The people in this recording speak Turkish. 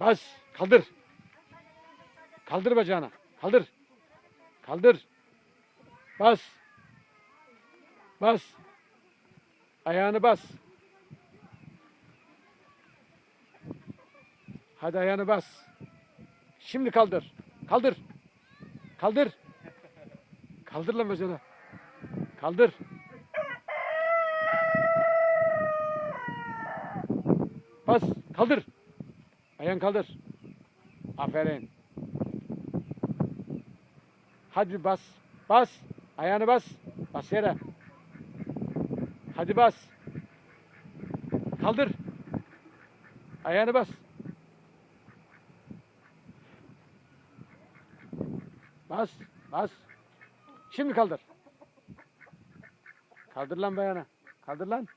Bas. Kaldır. Kaldır bacağını. Kaldır. Kaldır. Bas. Bas. Ayağını bas. Hadi ayağını bas. Şimdi kaldır. Kaldır. Kaldır. Kaldır lan bacağını. Kaldır. Bas. Kaldır. Ayağını kaldır. Aferin. Hadi bas. Bas. Ayağını bas. Bas yere. Hadi bas. Kaldır. Ayağını bas. Bas. Bas. Şimdi kaldır. Kaldır lan bayana. Kaldır lan.